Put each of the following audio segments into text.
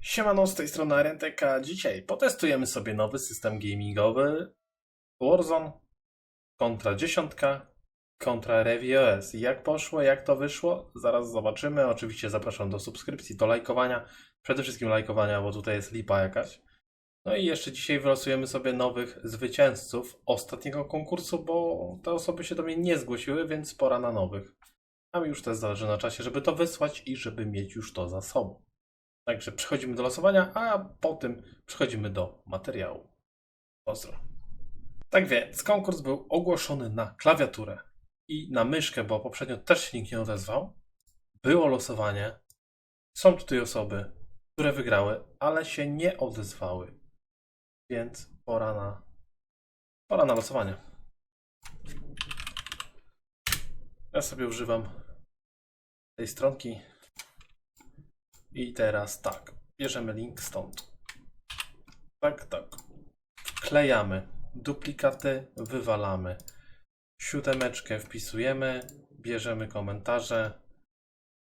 Siemano, z tej strony Arenteka. Dzisiaj potestujemy sobie nowy system gamingowy Warzone kontra dziesiątka kontra ReviOS. Jak poszło, jak to wyszło? Zaraz zobaczymy. Oczywiście zapraszam do subskrypcji, do lajkowania. Przede wszystkim lajkowania, bo tutaj jest lipa jakaś. No i jeszcze dzisiaj wylosujemy sobie nowych zwycięzców ostatniego konkursu, bo te osoby się do mnie nie zgłosiły, więc pora na nowych. A mi już też zależy na czasie, żeby to wysłać i żeby mieć już to za sobą. Także przechodzimy do losowania, a po tym przechodzimy do materiału. Pozdro. Tak więc, konkurs był ogłoszony na klawiaturę i na myszkę, bo poprzednio też się nikt nie odezwał. Było losowanie. Są tutaj osoby, które wygrały, ale się nie odezwały. Więc pora na, pora na losowanie. Ja sobie używam tej stronki i teraz tak, bierzemy link stąd. Tak, tak. Wklejamy duplikaty, wywalamy. Siódemeczkę wpisujemy, bierzemy komentarze.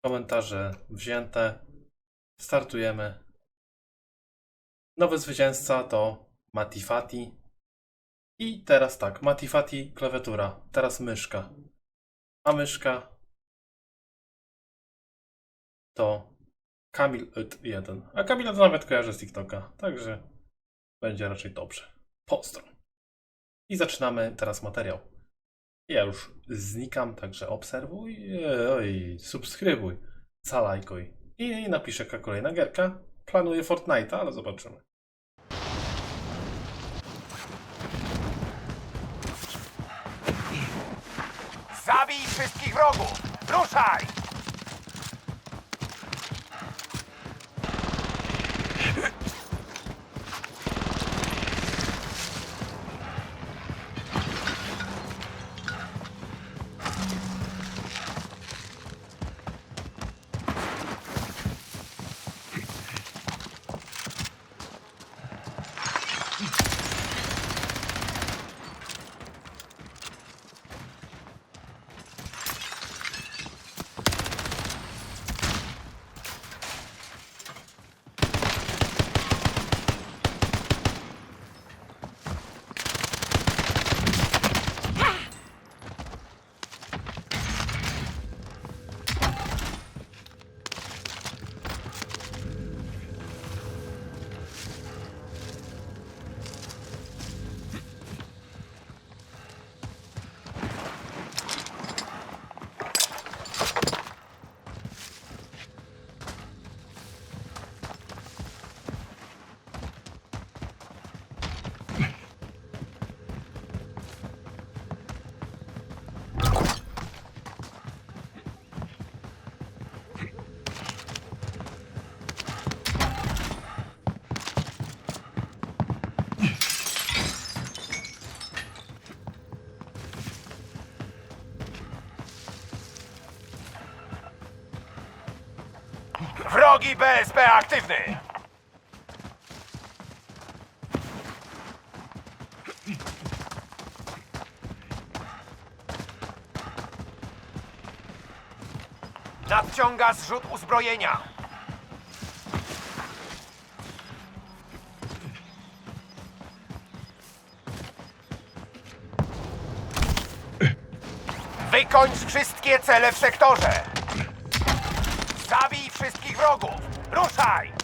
Komentarze wzięte. Startujemy. Nowy zwycięzca to Matifati. I teraz tak, Matifati klawiatura, teraz myszka. A myszka to Kamil 1. A Kamila to nawet kojarzę z TikToka, także będzie raczej dobrze. Pozdro. I zaczynamy teraz materiał. Ja już znikam, także obserwuj, oj, subskrybuj, zalajkuj. I napiszę jaka kolejna gierka. Planuję Fortnite'a, ale zobaczymy. Zabij wszystkich wrogów! Ruszaj! Wrogi BSP aktywny! Nadciąga zrzut uzbrojenia. Wykończ wszystkie cele w sektorze. Zabij wszystkich wrogów! Ruszaj!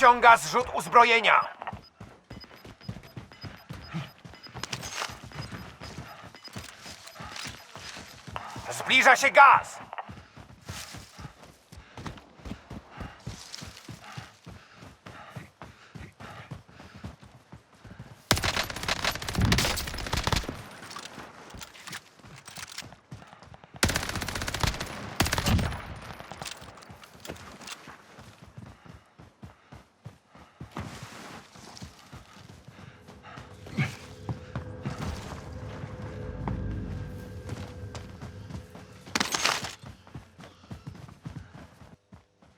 Nadciąga zrzut uzbrojenia. Zbliża się gaz.